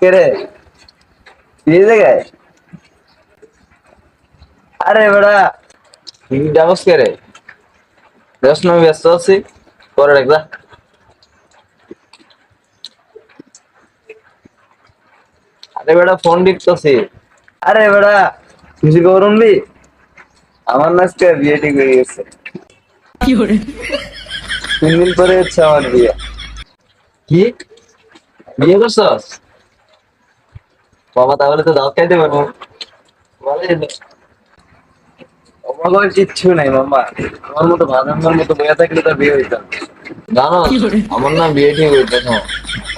কে রে? এই জায়গায় আরে বেড়া। ডাবস কে দশ নয় ব্যস্ত আছি। পরে রাখবা আরে বেড়া ফোন টিপতেছি। আরে বেড়া খুশি করুন বি আমার না আজকে বিয়ে ঠিক হয়ে গেছে। তিন দিন পরে হচ্ছে আমার বিয়ে। কি? বিয়ে করছস? বাবা তাহলে তো দাওয়াত খাইতে পারব। আমার কিচ্ছু নাই মামা আমার মতো ভাজানোর মতো বইয়া থাকলে তো বিয়ে হইতাম। জানো আমার না বিয়ে ঠিক হইতেছে না।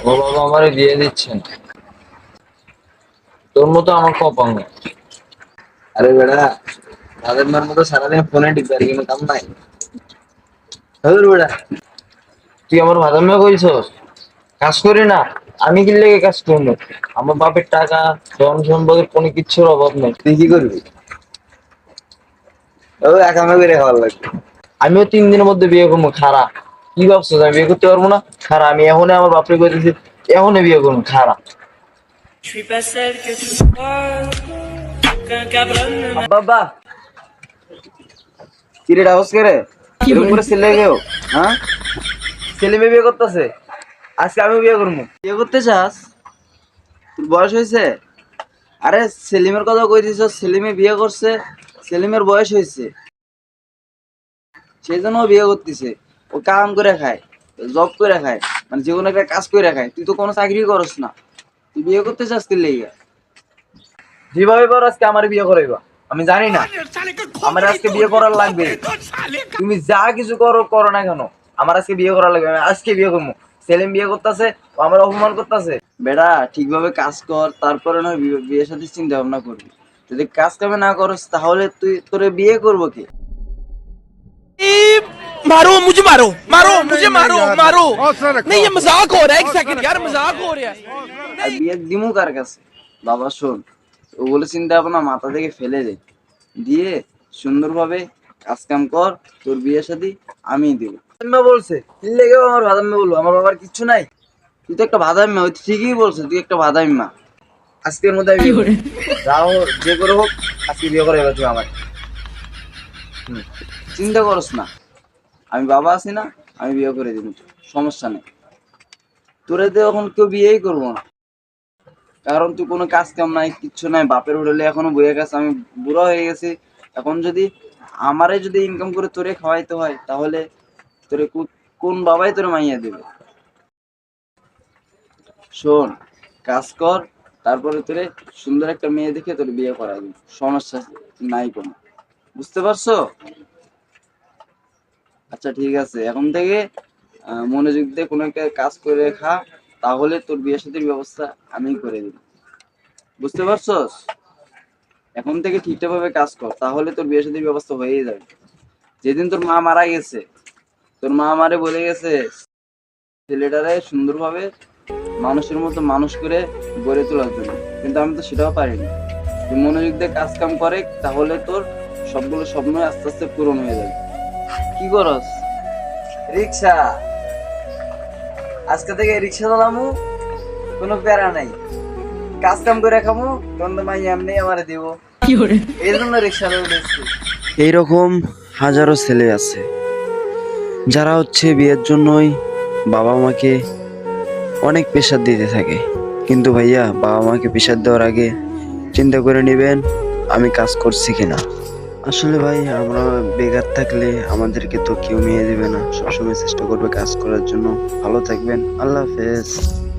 আমার বাবা আমারে বিয়ে দিচ্ছেন। তোর মতো আমার আরে বেড়া মার মতো সারাদিন ফোনে টিপতে আর কোনো কাম নাই। হ্যাঁ বেড়া। তুই আমার ভাদাম্মা কইছস? কাজ করি না। আমি কি লেগে কাজ করব? আমার বাপের টাকা ধন সম্পদের কোনো কিচ্ছুর অভাব নেই। তুই কি করবি? ও একা মেয়ে করে খাওয়ার লাগবে। আমিও তিন দিনের মধ্যে বিয়ে করব খারা। কি ভাবছ? আমি বিয়ে করতে পারব না? খারা। আমি এখনই আমার বাপরে কইতেছি এখনই বিয়ে করব খারা। বাবা। কিরে ডাউস করে এরকম করে ছেলে গেও হ্যাঁ? ছেলে মেয়ে বিয়ে করতেছে? আজকে আমি বিয়ে করব। বিয়ে করতে চাস? তোর বয়স হয়েছে? আরে সেলিমের কথা কই দিছ? সেলিমে বিয়ে করছে সেলিমের বয়স হয়েছে। সেই জন্য বিয়ে করতেছে। ও কাম করে খায় জব করে খায় মানে যে কোনো একটা কাজ করে খায়। তুই তো কোনো চাকরি করস না। তুই বিয়ে করতে চাস তুই লেগে? যেভাবে পারো আজকে আমার বিয়ে করাইবা। আমি জানি না। আমার আজকে বিয়ে করার লাগবে। তুমি যা কিছু করো করো না কেন? আমার আজকে বিয়ে করার লাগবে। আমি আজকে বিয়ে করব। সেলিম বিয়ে করতেছে ও আমার অপমান করতেছে বেটা ঠিকভাবে কাজ কর তারপরে নয় বিয়ে- বিয়ের সাথে চিন্তা ভাবনা করবি যদি কাজ কামে না করস তাহলে তুই তোরে বিয়ে করবো কি मारो मुझे मारो मारो मुझे मारो मारो नहीं ये मजाक हो रहा है एक सेकंड यार मजाक हो रहा है আর বিয়ে দিমু কার কাছে বাবা শোন ওগুলো চিন্তা ভাবনা মাথা থেকে ফেলে দে দিয়ে সুন্দরভাবে কাজ কাম কর তোর বিয়ে সাথে আমি দিব বলছে। লেগেও আমার ভাদাম্মা বলব। আমার বাবার কিচ্ছু নাই। তুই তো একটা ভাদাম্মা ওই ঠিকই বলছে তুই একটা ভাদাম্মা। আজকের মধ্যে আমি। যাও যে করে হোক আজকে বিয়ে করে এবার তুই আমার চিন্তা করস না। আমি বাবা আছি না আমি বিয়ে করে দিব। সমস্যা নেই। তোরে তো এখন কেউ বিয়েই করব না। কারণ তুই কোনো কাজ কাম নাই কিচ্ছু নাই। বাপের হোটেলে এখনও বইয়ে গেছে আমি বুড়ো হয়ে গেছি। এখন যদি আমারে যদি ইনকাম করে তোরে খাওয়াইতে হয় তাহলে তোরে কোন বাবাই তোরে মাইয়া দেবে? শোন, কাজ কর, তারপরে তোরে সুন্দর একটা মেয়ে দেখে তোর বিয়ে করাই দিবি সমস্যা নাই কোনো। বুঝতে পারছ? আচ্ছা ঠিক আছে। এখন থেকে মনোযোগ দিয়ে কোনো একটা কাজ করে খা, তাহলে তোর বিয়ের সাথে ব্যবস্থা আমি করে দিব। বুঝতে পারছস এখন থেকে ঠিকঠাক ভাবে কাজ কর, তাহলে তোর বিয়ের সাথে ব্যবস্থা হয়েই যাবে। যেদিন তোর মা মারা গেছে তোর মা আমারে বলে গেছে ছেলেটারে সুন্দরভাবে মানুষের মতো মানুষ করে গড়ে তোলার জন্য। কিন্তু আমি তো সেটাও পারিনি। তুই মনোযোগ দিয়ে কাজ কাম করে তাহলে তোর সবগুলো স্বপ্ন আস্তে আস্তে পূরণ হয়ে যাবে। কি করস? রিক্সা। আজকে থেকে রিক্সা চালামু কোনো প্যারা নাই। কাজ কাম করে খামু তখন তো মাই এমনি আমার দিব। এই জন্য রিক্সা এইরকম হাজারো ছেলে আছে। যারা হচ্ছে বিয়ের জন্যই বাবা মাকে অনেক প্রেশার দিতে থাকে। কিন্তু ভাইয়া, বাবা মাকে প্রেশার দেওয়ার আগে চিন্তা করে নেবেন, আমি কাজ করছি কিনা। আসলে ভাই, আমরা বেকার থাকলে আমাদেরকে তো কেউ নিয়ে দেবে না। সবসময় চেষ্টা করবে কাজ করার জন্য। ভালো থাকবেন। আল্লাহ হাফেজ।